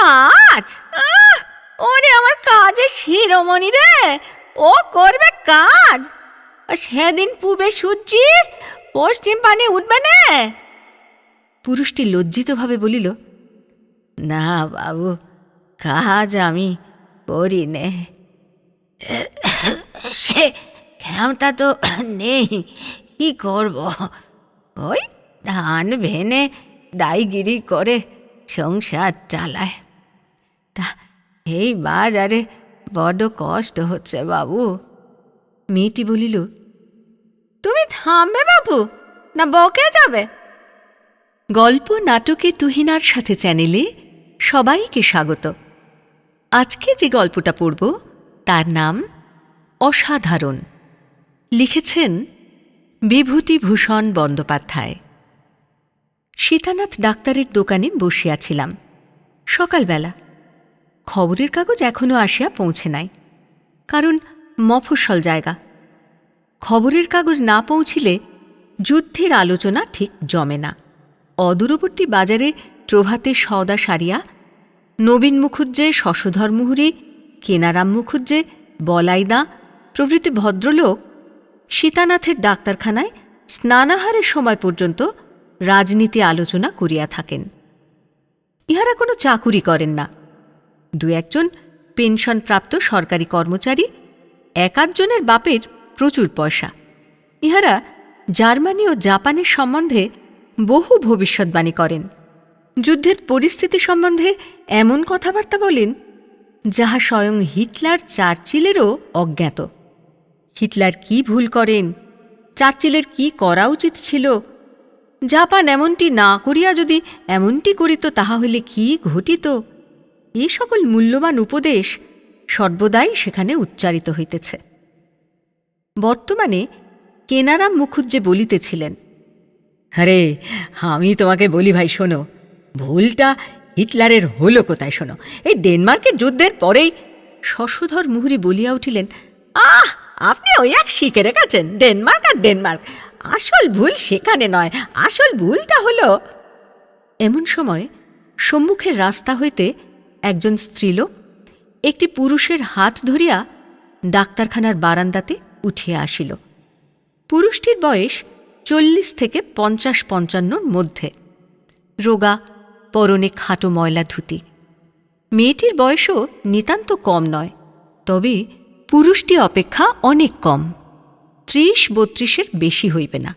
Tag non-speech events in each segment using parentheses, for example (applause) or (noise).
কাজ? ওরে আমার কাজে শিরোমণি রে। ও করবে কাজ। সেদিন পুবে সূর্যি পশ্চিম পানে উঠবে না। পুরুষটি লজ্জিতভাবে বলিল, না বাবু, কাজ আমি করি নে। সে ক্ষমতা তো নেই, কি করব? ওই ধান ভেনে দাইগিরি করে সংসার চালায়। তা, এই বাজারে বড্ড কষ্ট হচ্ছে বাবু। মেয়েটি বলিল, তুমি থামবে বাবু, না বকে যাবে? গল্প নাটকে তুহিনার সাথে চ্যানেলে সবাইকে স্বাগত। আজকে যে গল্পটা পড়ব, তার নাম অসাধারণ। লিখেছেন বিভূতিভূষণ বন্দ্যোপাধ্যায়। সীতানাথ ডাক্তারের দোকানে বসিয়াছিলাম। সকালবেলা খবরের কাগজ এখনও আসিয়া পৌঁছে নাই। কারণ মফস্বল জায়গা। খবরের কাগজ না পৌঁছিলে যুদ্ধের আলোচনা ঠিক জমে না। অদূরবর্তী বাজারে প্রভাতে সওদা সারিয়া নবীন মুখুজ্জে, শশধর মুহুরি, কেনারাম মুখুজ্জে, বলাইদা প্রভৃতি ভদ্রলোক সীতানাথের ডাক্তারখানায় স্নানাহারের সময় পর্যন্ত রাজনীতি আলোচনা করিয়া থাকেন। ইহারা কোনো চাকুরি করেন না। দু একজন পেনশনপ্রাপ্ত সরকারি কর্মচারী, এক আধজনের বাপের প্রচুর পয়সা। ইহারা জার্মানি ও জাপানের সম্বন্ধে বহু ভবিষ্যৎবাণী করেন। যুদ্ধের পরিস্থিতি সম্বন্ধে এমন কথাবার্তা বলেন, যাহা স্বয়ং হিটলার চার্চিলেরও অজ্ঞাত। হিটলার কি ভুল করেন, চার্চিলের কি করা উচিত ছিল, জাপান এমনটি না করিয়া যদি এমনটি করিত তাহা হইলে কি ঘটিত? এ সকল মূল্যবান উপদেশ সর্বদাই সেখানে উচ্চারিত হইতেছে। বর্তমানে কেনারাম মুখুজ্জে বলিতেছিলেন, আরে, আমি তোমাকে বলি ভাই, শোনো, ভুলটা হিটলারের হলো কোথায়, শোনো। এই ডেনমার্কের যুদ্ধের পরেই শশধর মুহুরি বলিয়া উঠিলেন, আহ, আপনি ওই এক শিখে রেখেছেন ডেনমার্ক আর ডেনমার্ক। আসল ভুল সেখানে নয়, আসল ভুলটা হলো এমন সময় সম্মুখের রাস্তা হইতে একজন স্ত্রীলোক একটি পুরুষের হাত ধরিয়া ডাক্তারখানার বারান্দাতে উঠিয়া আসিল। পুরুষটির বয়স চল্লিশ থেকে পঞ্চাশ পঞ্চান্নর মধ্যে। রোগা, পরনে খাটো ময়লা ধুতি। মেয়েটির বয়সও নিতান্ত কম নয়, তবে পুরুষটি অপেক্ষা অনেক কম। ত্রিশ বত্রিশের বেশি হইবে না।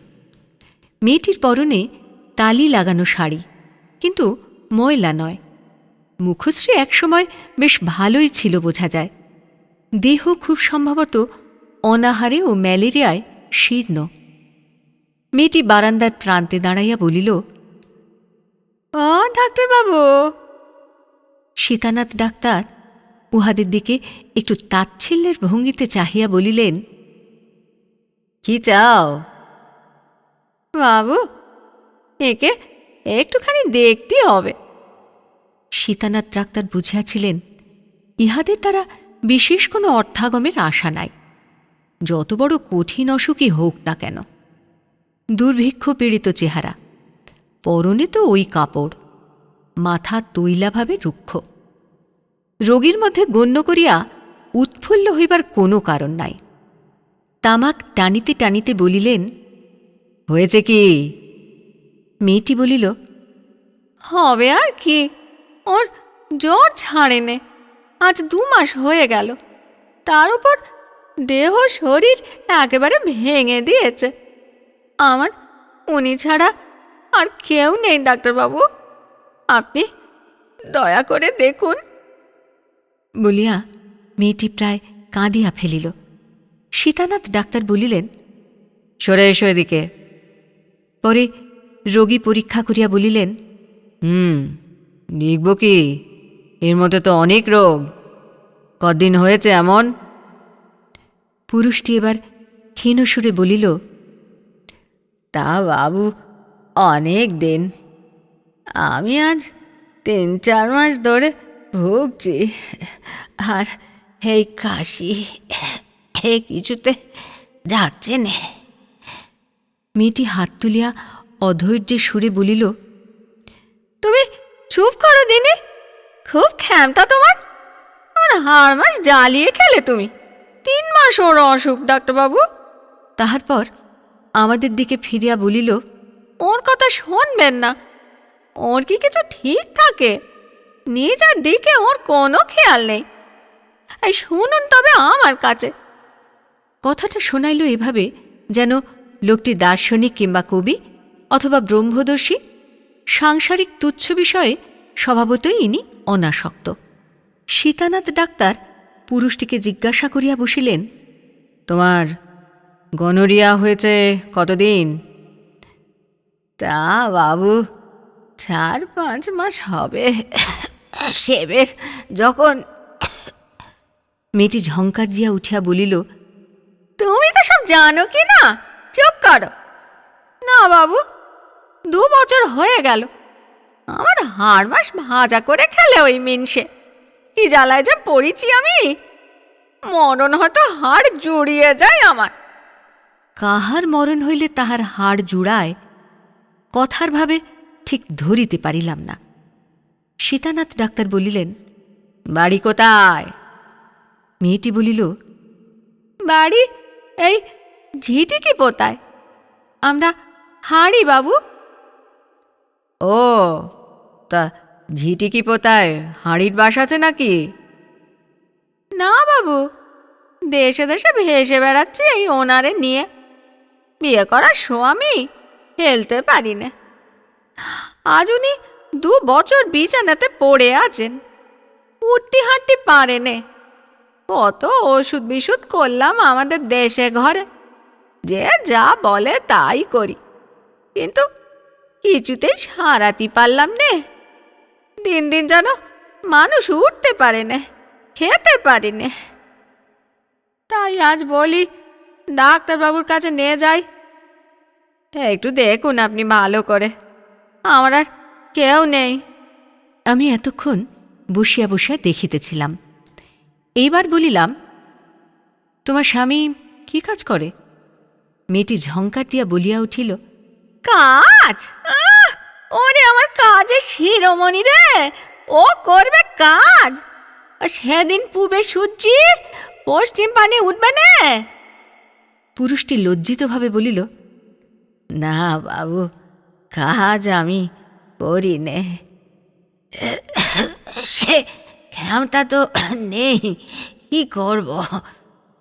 মেয়েটির পরনে তালি লাগানো শাড়ি, কিন্তু ময়লা নয়। মুখশ্রী একসময় বেশ ভালোই ছিল বোঝা যায়। দেহ খুব সম্ভবত অনাহারে ও ম্যালেরিয়ায় শীর্ণ। মেয়েটি বারান্দার প্রান্তে দাঁড়াইয়া বলিল ও ডাক্তারবাবু! সীতানাথ ডাক্তার উহাদের দিকে একটু তাচ্ছিল্যের ভঙ্গিতে চাহিয়া বলিলেন, কি চাও? বাবু, একে একটুখানি দেখতে হবে। সীতানাথ ডাক্তার বুঝিয়াছিলেন, ইহাদের দ্বারা বিশেষ কোনো অর্থাগমের আশা নাই। যত বড় কঠিন অসুখই হোক না কেন। দুর্ভিক্ষ পীড়িত চেহারা, পরনে তো ওই কাপড়, মাথা তৈলাভাবে রুক্ষ। রোগীর মধ্যে গণ্য করিয়া উৎফুল্ল হইবার কোনো কারণ নাই। তামাক টানিতে টানিতে বলিলেন, হয়েছে কি? মেয়েটি বলিল, হবে আর কি। ওর জ্বর ছাড়ে নে আজ দু মাস হয়ে গেল। তার উপর দেহ শরীর একেবারে ভেঙে দিয়েছে। আমার উনি ছাড়া আর কেউ নেই ডাক্তারবাবু। আপনি দয়া করে দেখুন। বলিয়া মেয়েটি প্রায় কাঁদিয়া ফেলিল। সীতানাথ ডাক্তার বলিলেন সরে এসো এদিকে। পরে রোগী পরীক্ষা করিয়া বলিলেন হুম। লিখব কি? এর মধ্যে তো অনেক রোগ। কদিন হয়েছে এমন? পুরুষটি এবার ক্ষীণ সুরে বলিল, তা বাবু, অনেক দিন। আমি আজ তিন, চার মাস ধরে ভুগছি। আর এই কাশি, এ কিছুতে যাচ্ছে নে। মেয়েটি হাত তুলিয়া অধৈর্যের সুরে বলিল, তুমি চুপ করো দিনে। খুব খ্যামটা তোমার। আমার হাড় মাস জ্বালিয়ে খেলে তুমি। তিন মাস ওর অসুখ, ডাক্তারবাবু। তাহার পর আমাদের দিকে ফিরিয়া বলিল, ওর কথা শুনবেন না। ওর কি কিছু ঠিক থাকে? নিজের দিকে ওর কোনো খেয়াল নেই। এই শুনুন তবে আমার কাছে। কথাটা শোনাইল এভাবে যেন লোকটি দার্শনিক কিংবা কবি অথবা ব্রহ্মদর্শী সাংসারিক তুচ্ছ বিষয়ে স্বভাবতই ইনি অনাসক্ত। সীতানাথ ডাক্তার পুরুষটিকে জিজ্ঞাসা করিয়া বসিলেন, তোমার গনরিয়া হয়েছে কতদিন? তা বাবু, চার পাঁচ মাস হবে। সেবের যখন মেয়েটি ঝঙ্কার দিয়া উঠিয়া বলিল, তুমি তো সব জানো কি না? চুপ করো। না বাবু দু বছর হয়ে গেল। আমার হাড় মাস ভাজা করে খেলে ওই মিনসে। কি জ্বালায় যে পড়েছি আমি? মরণ হয়তো হাড় জুড়িয়ে যায় আমার। কাহার মরণ হইলে তাহার হাড় জুড়ায়? কথার ভাবে ঠিক ধরিতে পারিলাম না। সীতানাথ ডাক্তার বলিলেন, বাড়ি কোথায়? মেয়েটি বলিল, বাড়ি এই ঝিটিকি পোতায়। আমরা হাঁড়ি বাবু ও, তা ঝিটিকি পোতায়? হাঁড়ির বাস আছে নাকি? না বাবু, দেশে দেশে ভেসে বেড়াচ্ছি এই ওনারে নিয়ে। বিয়ে করার স্বামী হেলতে পারি না আজ উনি দু বছর বিছানাতে পড়ে আছেন। উঠতি হাঁটতে পারে নে কত ওষুধ বিশুধ করলাম আমাদের দেশে ঘরে। যে যা বলে তাই করি। কিন্তু কিছুতেই সারাতে পারলাম নে। দিন দিন যেন মানুষ উঠতে পারে না, খেতে পারি নে। তাই আজ বলি, ডাক্তারবাবুর কাছে নিয়ে যাই। একটু দেখুন আপনি ভালো করে। আমার আর কেউ নেই। আমি এতক্ষণ বসিয়া বসিয়া দেখিতেছিলাম। এইবার বলিলাম, তোমার স্বামী কি কাজ করে? মেয়েটি ঝঙ্কার দিয়া বলিয়া উঠিল কাজ? ওরে আমার কাজে শিরোমণি রে। ও করবে কাজ। সেদিন পূবে সূর্যি পশ্চিম পানে উঠবে না। পুরুষটি লজ্জিতভাবে বলিল, না বাবু, কাজ আমি করি নে সে ক্ষমতা তো নেই, কি করব?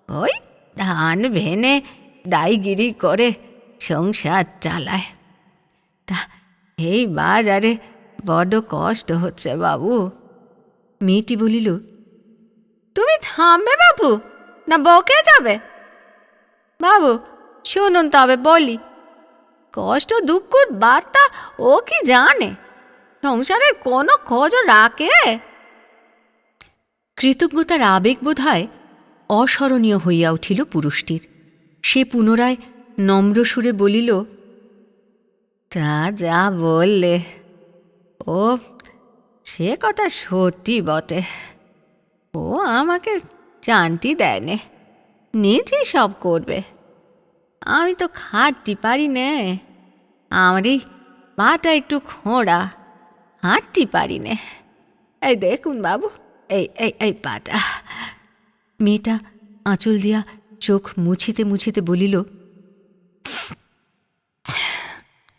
ওই ধান ভেনে দাইগিরি করে সংসার চালায়। তা, এই বাজারে বড্ড কষ্ট হচ্ছে বাবু। মেয়েটি বলিল, তুমি থামবে বাবু? না বকে যাবে? বাবু, শুনুন তবে, বলি। কষ্ট, দুঃখর বার্তা ও কি জানে? সংসারের কোনো খোঁজও রাখে? কৃতজ্ঞতার আবেগ বোধ হয় অস্মরণীয় হইয়া উঠিল পুরুষটির। সে পুনরায় নম্র সুরে বলিল তা যা বললে। ও, সে কথা সত্যি বটে। ও আমাকে জানতি দেয় নে নিজেই সব করবে। আমি তো খাটতে পারি নে, আমার এই পাটা একটু খোঁড়া, হাঁটতে পারি নে। এই দেখুন বাবু, এই এই এই পাটা। মেয়েটা আঁচল দিয়া চোখ মুছিতে মুছিতে বলিল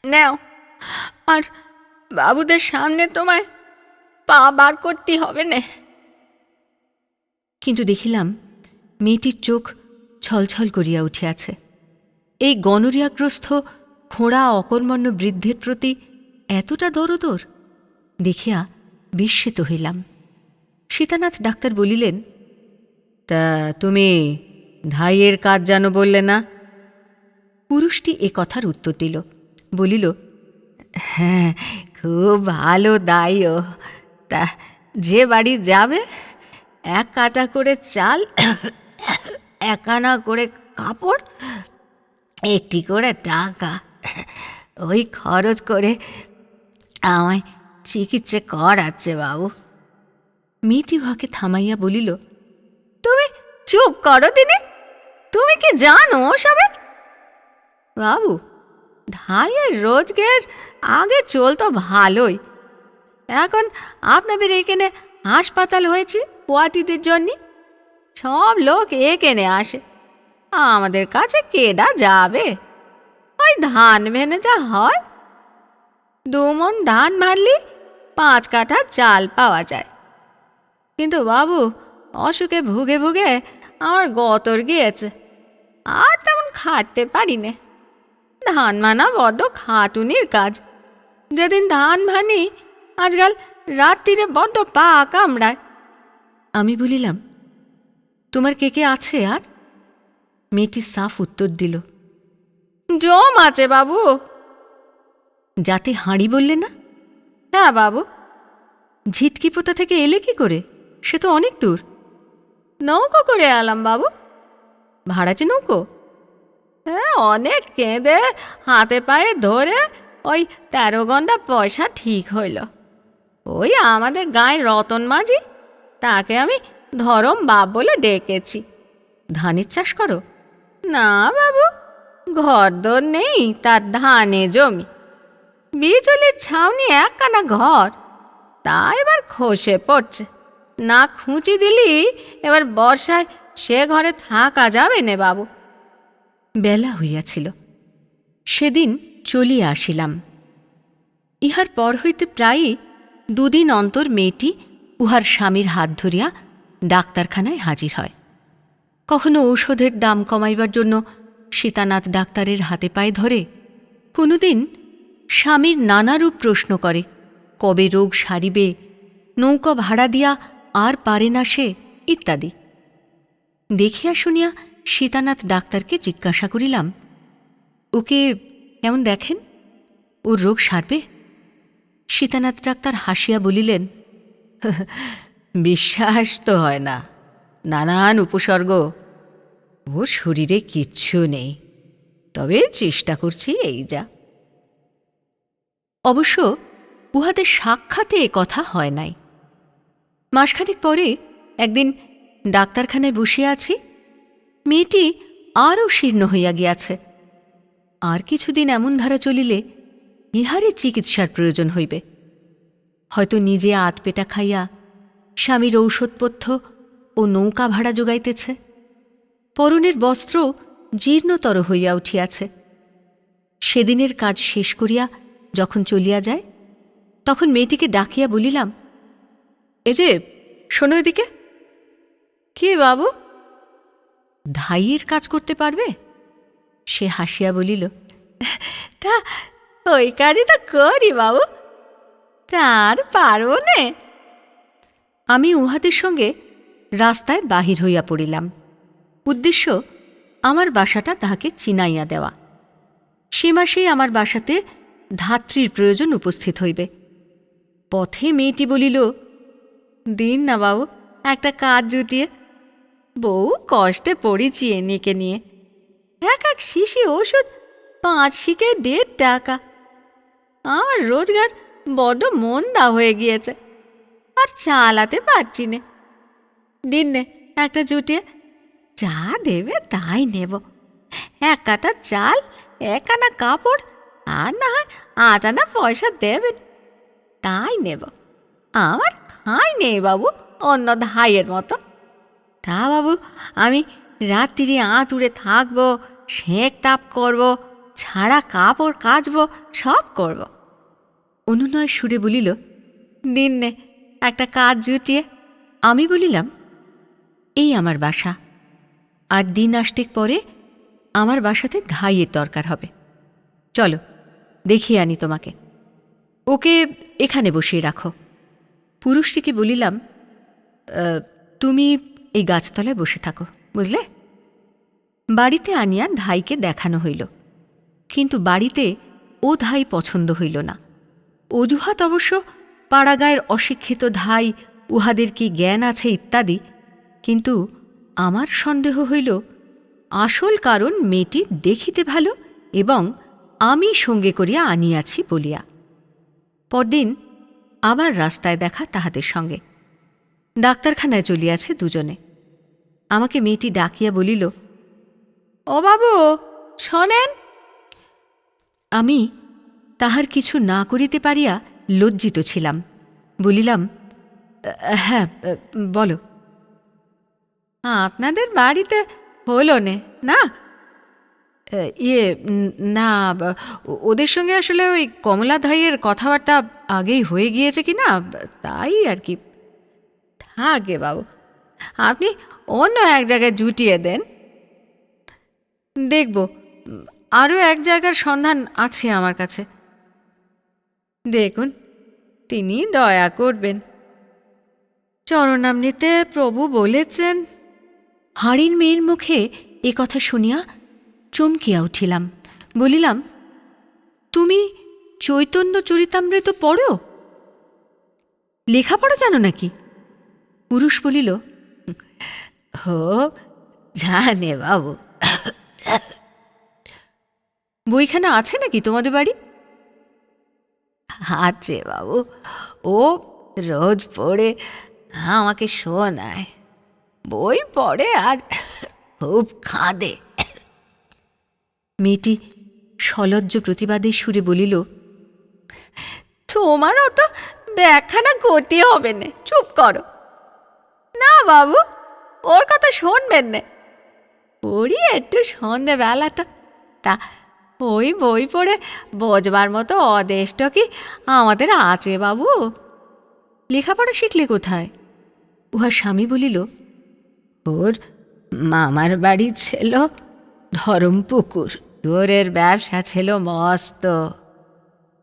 নাও। আর বাবুদের সামনে তোমায় পা বার করতে হবে না। কিন্তু দেখিলাম মেয়েটির চোখ ছলছল করিয়া উঠিয়াছে। এই গণরিয়াগ্রস্ত খোঁড়া অকর্মণ্য বৃদ্ধের প্রতি এতটা দরদর দেখিয়া বিস্মিত হইলাম। সীতানাথ ডাক্তার বলিলেন, তা তুমি ধাইয়ের কাজ জানো বললে না? পুরুষটি এ কথার উত্তর দিল বলিল হ্যাঁ খুব ভালো, দাইও। তা যে বাড়ি যাবে, এক কাটা করে চাল, এক আনা করে কাপড়, একটি করে টাকা। ওই খরচ করে আমায় চিকিৎসা করাচ্ছে বাবু। মেয়েটি উহাকে থামাইয়া বলিল, তুমি চুপ করো দিনে। তুমি কি জানো সবে বাবু ধাইয়ের রোজগার আগে চলতো ভালোই। এখন আপনাদের এখানে হাসপাতাল হয়েছে পোয়াতিদের জন্য? সব লোক এখানে আসে। আমাদের কাছে কেডা যাবে? ওই ধান ভেনে যা হয়। দুমন ধান মারলি পাঁচ কাঠা চাল পাওয়া যায়। কিন্তু বাবু, অসুখে ভুগে ভুগে আমার গতর গিয়েছে। আর তেমন খাটতে পারি নে ধান মানা বড্ড খাটুনির কাজ। যেদিন ধান ভানি, আজকাল রাত্রিরে বড্ড পা কামড়ায়। আমি বলিলাম, তোমার কে কে আছে আর? মেয়েটি সাফ উত্তর দিল, জম আছে বাবু। যাতে হাঁড়ি বললে না? হ্যাঁ বাবু। ঝিটকি পোতা থেকে এলে কি করে? সে তো অনেক দূর। নৌকো করে এলাম বাবু। ভাড়াচে নৌকো? অনেক কেঁদে হাতে পায়ে ধরে ওই তেরো ঘণ্টা পয়সা ঠিক হইল। ওই আমাদের গায়ের রতন মাঝি, তাকে আমি ধরম বাপ বলে ডেকেছি। ধানের চাষ করো? না বাবু, ঘরদোর নেই, তার ধানে জমি। বিচলির ছাউনি একখানা ঘর, তা এবার খসে পড়ছে। না খুঁচি দিলি, এবার বর্ষায় সে ঘরে থাকা যাবে নে বাবু। বেলা হইয়াছিল। সেদিন চলিয়া আসিলাম। ইহার পর হইতে প্রায়ই দুদিন অন্তর মেয়েটি উহার স্বামীর হাত ধরিয়া ডাক্তারখানায় হাজির হয়। কখনো ঔষধের দাম কমাইবার জন্য সীতানাথ ডাক্তারের হাতে পায়ে ধরে কোনোদিন স্বামীর নানারূপ প্রশ্ন করে, কবে রোগ সারিবে, নৌকা ভাড়া দিয়া আর পারে না সে? ইত্যাদি। দেখিয়া শুনিয়া সীতানাথ ডাক্তারকে জিজ্ঞাসা করিলাম, ওকে কেমন দেখেন? ওর রোগ সারবে? সীতানাথ ডাক্তার হাসিয়া বলিলেন (laughs) বিশ্বাস তো হয় না, নানান উপসর্গ। ওর শরীরে কিচ্ছু নেই, তবে চেষ্টা করছি এই যা। অবশ্য উহাদের সাক্ষাতে এ কথা হয় নাই। মাসখানেক পরে একদিন ডাক্তারখানায় বসিয়া আছি মেয়েটি আরও শীর্ণ হইয়া গিয়াছে। আর কিছুদিন এমন ধারা চলিলে ইহারে চিকিৎসার প্রয়োজন হইবে। হয়তো নিজে আতপেটা খাইয়া স্বামীর ঔষধপথ্য ও নৌকা ভাড়া যোগাইতেছে। পরনের বস্ত্র জীর্ণতর হইয়া উঠিয়াছে। সেদিনের কাজ শেষ করিয়া যখন চলিয়া যায়, তখন মেয়েটিকে ডাকিয়া বলিলাম, এ যে, শোনো এদিকে। কে বাবু? ধাইয়ের কাজ করতে পারবে? সে হাসিয়া বলিল, তা, ওই কাজই তো করি বাবু। তার পারব নে। আমি উহাদের সঙ্গে রাস্তায় বাহির হইয়া পড়িলাম। উদ্দেশ্য, আমার বাসাটা তাহাকে চিনাইয়া দেওয়া। সে মাসেই আমার বাসাতে ধাত্রীর প্রয়োজন উপস্থিত হইবে। পথে মেয়েটি বলিল, দিন না বাবু, একটা কাজ জুটিয়ে বউ কষ্টে পড়েছি এনিকে নিয়ে। এক এক শিশি ওষুধ, পাঁচ শিকে দেড় টাকা। আমার রোজগার বড্ড মন্দা হয়ে গিয়েছে, আর চালাতে পারছি নে। দিন নে, একটা জুটিয়ে যা দেবে তাই নেব। এক কাটা চাল, এক আনা কাপড়, আর না হয় আট আনা পয়সা দেবে। তাই নেব। আমার খাই নেই বাবু, অন্য ধাইয়ের মতো। তা বাবু, আমি রাত্রি আঁতুড়ে থাকব, সেঁক তাপ করব, ছাড়া কাপড় কাচব, সব করব। অনুনয় সুরে বলিল, দিন নে, একটা কাজ জুটিয়ে। আমি বলিলাম, এই আমার বাসা। আর দিন আষ্টেক পরে আমার বাসাতে ধাইয়ের দরকার হবে। চলো, দেখিয়ে আনি তোমাকে। ওকে এখানে বসিয়ে রাখো। পুরুষটিকে বলিলাম তুমি এই গাছতলায় বসে থাকো, বুঝলে? বাড়িতে আনিয়া ধাইকে দেখানো হইল, কিন্তু বাড়িতে ও ধাই পছন্দ হইল না। অজুহাত অবশ্য পাড়াগায়ের অশিক্ষিত ধাই উহাদের কি জ্ঞান আছে ইত্যাদি, কিন্তু আমার সন্দেহ হইল, আসল কারণ মেয়েটি দেখিতে ভালো এবং আমি সঙ্গে করিয়া আনিয়াছি বলিয়া। পরদিন আবার রাস্তায় দেখা তাহাদের সঙ্গে। ডাক্তারখানায় চলিয়াছে দুজনে। আমাকে মেয়েটি ডাকিয়া বলিল, ও বাবু, শোনেন। আমি তাহার কিছু না করিতে পারিয়া লজ্জিত ছিলাম। বলিলাম হ্যাঁ বলো। আপনাদের বাড়িতে হলো নে, না? ইয়ে না, ওদের সঙ্গে আসলে ওই কমলা ধাইয়ের কথাবার্তা আগেই হয়ে গিয়েছে কি না? তাই আর কি। থাকে বাবু। আপনি অন্য এক জায়গায় জুটিয়ে দেন। দেখব, আরও এক জায়গার সন্ধান আছে আমার কাছে। দেখুন, তিনি দয়া করবেন। চরণামৃতে প্রভু বলেছেন, হাড়ির মেয়ের মুখে এ কথা শুনিয়া চমকিয়া উঠিলাম। বলিলাম, তুমি চৈতন্য চরিতামৃত পড়ো? লেখাপড়া জানো নাকি? পুরুষ বলিল হো, জানে বাবু। বইখানা আছে নাকি তোমাদের বাড়ি? আছে বাবু। ও রোজ পড়ে আমাকে শোনায়। বই পড়ে আর খুব কাঁদে। মেয়েটি সলজ্জ প্রতিবাদের সুরে বলিল, তোমার অত ব্যাখ্যানা করতে হবে না। চুপ করো। না বাবু ওর কথা শুনবেন না। পড়ি একটু সন্ধে বেলাটা তা ওই বই পড়ে বোঝবার মতো অদেষ্ট কি আমাদের আছে বাবু? লেখাপড়া শিখলে কোথায়? উহার স্বামী বলিল, ওর মামার বাড়ি ছিল ধরমপুকুর। চোরের ব্যবসা ছিল মস্ত।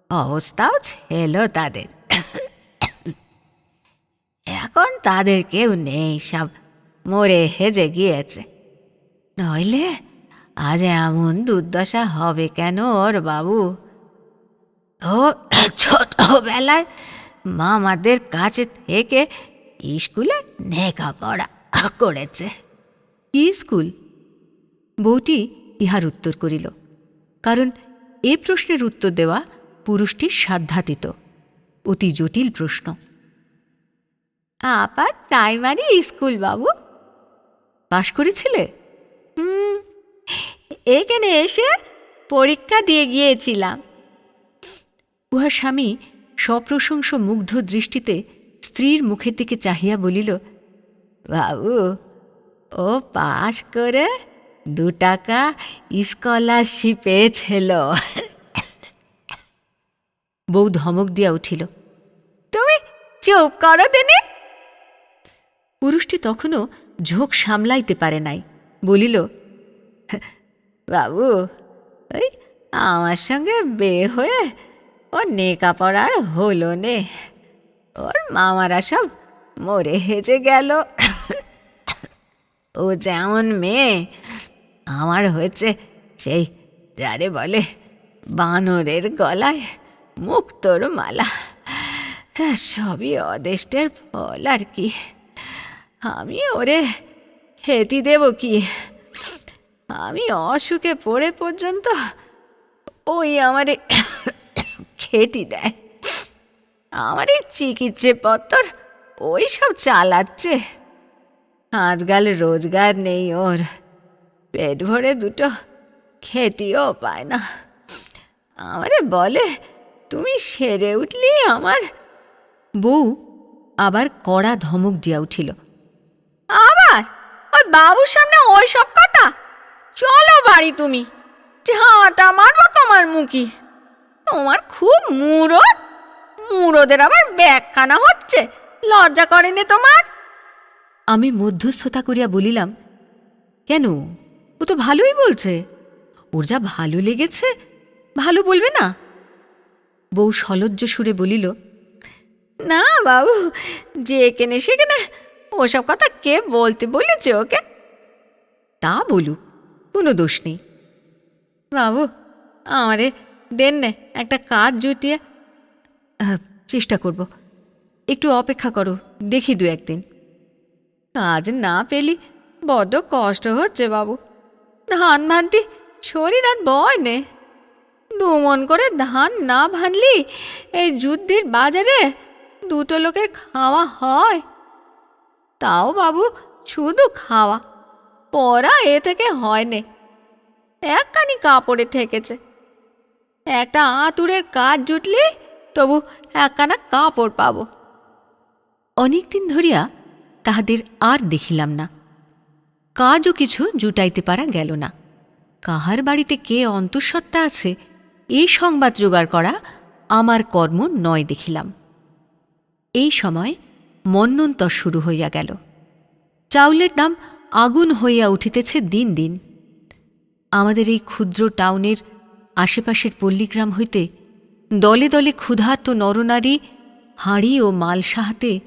অবস্থাও ছিল তাদের। এখন তাদের কেউ নেই সব। মরে হেজে গিয়েছে। নইলে আজ এমন দুর্দশা হবে কেন ওর বাবু? ও ছোটবেলায় মামাদের কাছে থেকে স্কুলে লেখাপড়া করেছে। কি স্কুল? বউটি ইহার উত্তর করিল কারণ এ প্রশ্নের উত্তর দেওয়া পুরুষটির সাধ্যাতীত অতি জটিল প্রশ্ন। আবার প্রাইমারি স্কুল বাবু? পাশ করেছিলে? হুম, এখানে এসে পরীক্ষা দিয়ে গিয়েছিলাম। উহার স্বামী সপ্রশংস মুগ্ধ দৃষ্টিতে স্ত্রীর মুখের দিকে চাহিয়া বলিল, বাবু, ও পাশ করে দু টাকা স্কলারশিপ পেয়েছিল বউ ধমক দিয়া উঠিল, তুমি চুপ করো দিনে পুরুষটি তখনও ঝোঁক সামলাইতে পারে নাই, বলিল, বাবু ওই আমার সঙ্গে বিয়ে হয়ে ওর নেকাপড়ার হলো নে। ওর মামারা সব মরে হেজে গেল। ও যেমন মেয়ে, আমার হয়েছে সেই, যারে বলে বানরের গলায় মুক্তর মালা। সবই অদেষ্টের ফল আর কি। আমি ওরে খেতি দেব কি? আমি অসুখে পড়ে পর্যন্ত ওই আমারে খেতি দেয়। আমার চিকিৎসে পত্তর ওই সব চালাচ্ছে। আজকাল রোজগার নেই ওর। পেট ভরে দুটো খেতিও পায় না। আমারে বলে, তুমি সেরে উঠলি আমার? বউ আবার কড়া ধমক দিয়া উঠিল। আবার? ওই বাবুর সামনে ওই সব কথা? চলো বাড়ি তুমি। ঝাঁটা মারবো তোমার মুখি। তোমার খুব মুরদ। মুরদের আবার ব্যাখ্যানা হচ্ছে। লজ্জা করেনি তোমার? আমি মধ্যস্থতা করিয়া বলিলাম কেন? ও তো ভালোই বলছে। ওর যা ভালো লেগেছে ভালো বলবে না? বউ সলজ্জ সুরে বলিল না বাবু যেখানে সেখানে ওসব কথা কে বলতে বলেছে ওকে? তা বলুক, কোনো দোষ নেই। বাবু, আমারে দেন নে, একটা কাজ জুটিয়ে চেষ্টা করব। একটু অপেক্ষা করো, দেখি দু একদিন। কাজ না পেলি বড্ড কষ্ট হচ্ছে বাবু। ধান ভানতি, শরীর আর বয় নে। দুমন করে ধান না ভানলি, এই যুদ্ধের বাজারে দুটো লোকের খাওয়া হয়। তাও বাবু, শুধু খাওয়া। পরা এ থেকে হয় নে একখানি কাপড়ে ঠেকেছে। একটা আঁতুরের কাজ জুটলি তবু একখানা কাপড় পাবো। অনেকদিন ধরিয়া তাহাদের আর দেখিলাম না। কাজও কিছু জুটাইতে পারা গেল না। কাহার বাড়িতে কে অন্তঃসত্ত্বা আছে এই সংবাদ জোগাড় করা আমার কর্ম নয় দেখিলাম। এই সময় মন্নন্তর শুরু হইয়া গেল। চাউলের দাম আগুন হইয়া উঠিতেছে দিন দিন। আমাদের এই ক্ষুদ্র টাউনের আশেপাশের পল্লীগ্রাম হইতে দলে দলে ক্ষুধার্ত নরনারী হাঁড়ি ও মালসা হাতে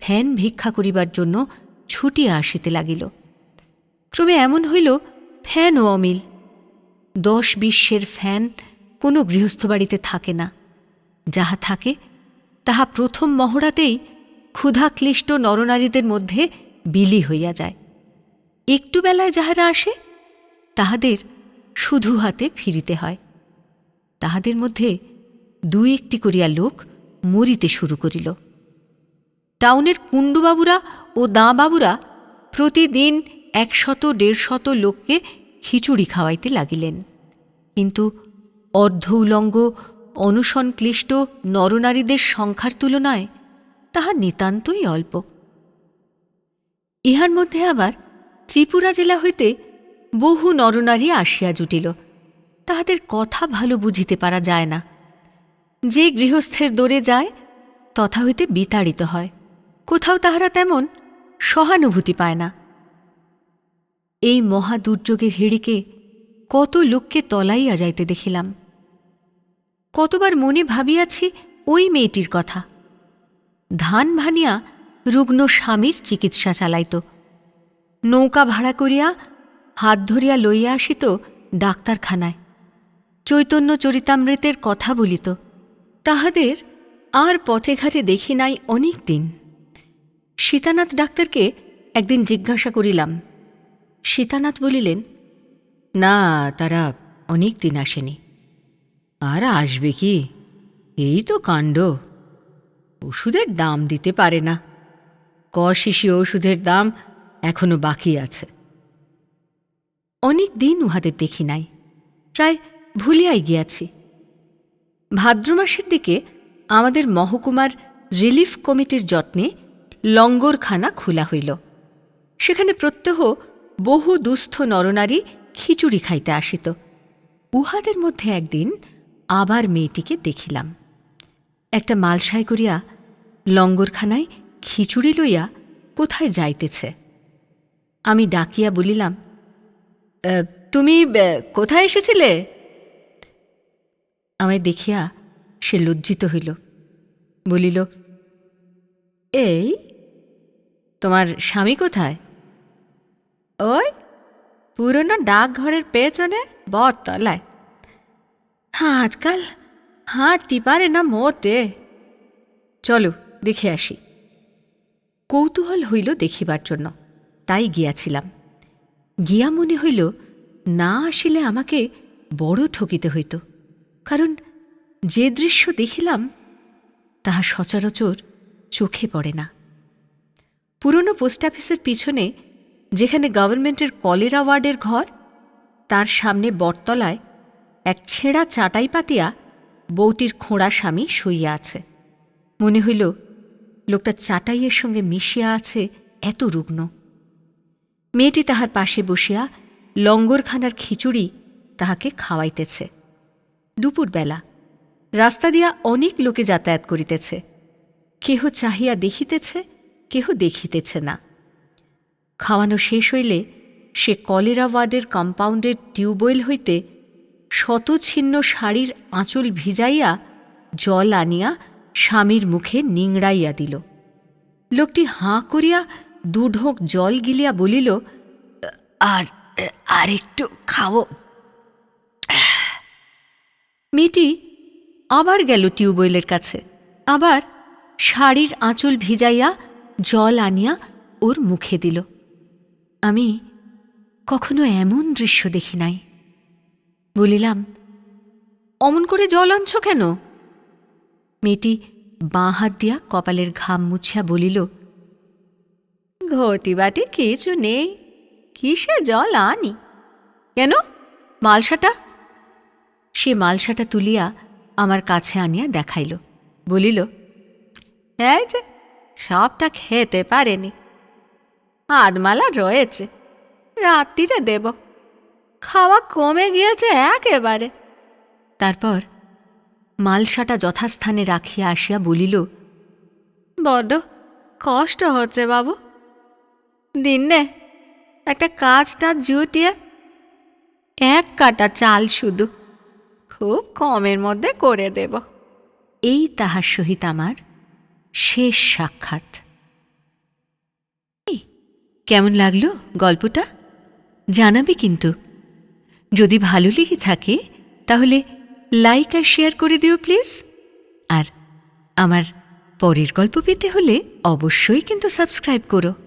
ফ্যান ভিক্ষা করিবার জন্য ছুটিয়া আসিতে লাগিল। ক্রমে এমন হইল, ফ্যানও অমিল। দশ বিশ্বের ফ্যান কোনো গৃহস্থ বাড়িতে থাকে না। যাহা থাকে, তাহা প্রথম মহড়াতেই ক্ষুধাক্লিষ্ট নরনারীদের মধ্যে বিলি হইয়া যায়। একটু বেলায় যাহারা আসে, তাহাদের শুধু হাতে ফিরিতে হয়। তাহাদের মধ্যে দুই একটি করিয়া লোক মরিতে শুরু করিল। টাউনের কুণ্ডুবাবুরা ও দাঁবাবুরা প্রতিদিন একশত, দেড়শত লোককে খিচুড়ি খাওয়াইতে লাগিলেন। কিন্তু অর্ধ উলঙ্গ অনুসনক্লিষ্ট নরনারীদের সংখ্যার তুলনায় তাহা নিতান্তই অল্প। ইহার মধ্যে আবার ত্রিপুরা জেলা হইতে বহু নরনারী আসিয়া জুটিল। তাহাদের কথা ভালো বুঝিতে পারা যায় না। যে গৃহস্থের দোরে যায়, তথা হইতে বিতাড়িত হয়। কোথাও তাহারা তেমন সহানুভূতি পায় না। এই মহা দুর্যোগের হিড়িকে কত লোককে তলাইয়া যাইতে দেখিলাম। কতবার মনে ভাবিয়াছি ওই মেয়েটির কথা। ধান ভানিয়া রুগ্ন স্বামীর চিকিৎসা চালাইত। নৌকা ভাড়া করিয়া হাত ধরিয়া লইয়া আসিত ডাক্তারখানায়। চৈতন্য চরিতামৃতের কথা বলিত, তাহাদের আর পথে ঘাটে দেখি নাই অনেক দিন। সীতানাথ ডাক্তারকে একদিন জিজ্ঞাসা করিলাম। সীতানাথ বলিলেন, না, তারা অনেক দিন আসেনি। আর আসবে কি? এই তো কাণ্ড। ওষুধের দাম দিতে পারে না। ক শিশি ওষুধের দাম এখনও বাকি আছে। অনেক দিন উহাদের দেখি নাই। প্রায় ভুলিয়াই গিয়াছি। ভাদ্র মাসের দিকে আমাদের মহকুমার রিলিফ কমিটির যত্নে লঙ্গরখানা খোলা হইল। সেখানে প্রত্যহ বহু দুস্থ নরনারী খিচুড়ি খাইতে আসিত। উহাদের মধ্যে একদিন আবার মেয়েটিকে দেখিলাম। একটা মালসায় করিয়া লঙ্গরখানায় খিচুড়ি লইয়া কোথায় যাইতেছে? আমি ডাকিয়া বলিলাম তুমি কোথায় এসেছিলে? আমায় দেখিয়া সে লজ্জিত হইল, বলিল, এই, তোমার স্বামী কোথায়? ওই, পুরনো ডাকঘরের পেছনে বটতলায়। হ্যাঁ আজকাল হাঁটতে পারে না মোটে। চলো দেখে আসি। কৌতূহল হইল দেখিবার জন্য, তাই গিয়াছিলাম। গিয়া মনে হইল, না আসিলে আমাকে বড় ঠকিতে হইত, কারণ যে দৃশ্য দেখিলাম, তাহা সচরাচর চোখে পড়ে না। পুরনো পোস্ট অফিসের পিছনে, যেখানে গভর্নমেন্টের কলেরা ওয়ার্ডের ঘর, তার সামনে বটতলায় এক ছেঁড়া চাটাই পাতিয়া বউটির খোঁড়া স্বামী শুইয়া আছে। মনে হইল লোকটা চাটাইয়ের সঙ্গে মিশিয়া আছে, এত রুগ্ন। মেয়েটি তাহার পাশে বসিয়া লঙ্গরখানার খিচুড়ি তাহাকে খাওয়াইতেছে। দুপুরবেলা রাস্তা দিয়া অনেক লোকে যাতায়াত করিতেছে। কেহ চাহিয়া দেখিতেছে, কেহ দেখিতেছে না। খাওয়ানো শেষ হইলে সে কলেরা ওয়ার্ডের কম্পাউন্ডের টিউবওয়েল হইতে শতছিন্ন শাড়ির আঁচল ভিজাইয়া জল আনিয়া স্বামীর মুখে নিংড়াইয়া দিল। লোকটি হাঁ করিয়া দুঢোক জল গিলিয়া বলিল, আর আর একটু খাও। মেয়েটি আবার গেল টিউবওয়েলের কাছে। আবার শাড়ির আঁচল ভিজাইয়া জল আনিয়া ওর মুখে দিল। আমি কখনো এমন দৃশ্য দেখি নাই। বলিলাম, অমন করে জল আনছ কেন? মেয়েটি বাঁ হাত দিয়া কপালের ঘাম মুছিয়া বলিল ঘটি বাটি কিছু নেই। কিসে জল আনি? কেন? মালসাটা? সে মালসাটা তুলিয়া আমার কাছে আনিয়া দেখাইল, বলিল, এই যে, সবটা খেতে পারেনি। আধমালা রয়েছে, রাত্রিরে দেব। খাওয়া কমে গিয়েছে একেবারে। তারপর মালসাটা যথাস্থানে রাখিয়া আসিয়া বলিল বড্ড কষ্ট হচ্ছে বাবু। দিনে একটা কাজটা জুটিয়ে এক কাটা চাল শুধু খুব কমের মধ্যে করে দেব। এই তাহার সহিত আমার শেষ সাক্ষাৎ। কেমন লাগল গল্পটা? জানাবে কিন্তু। যদি ভালো লেগে থাকে তাহলে লাইক আর শেয়ার করে দিও প্লিজ আর আমার পরের গল্প পেতে হলে অবশ্যই কিন্তু সাবস্ক্রাইব করো।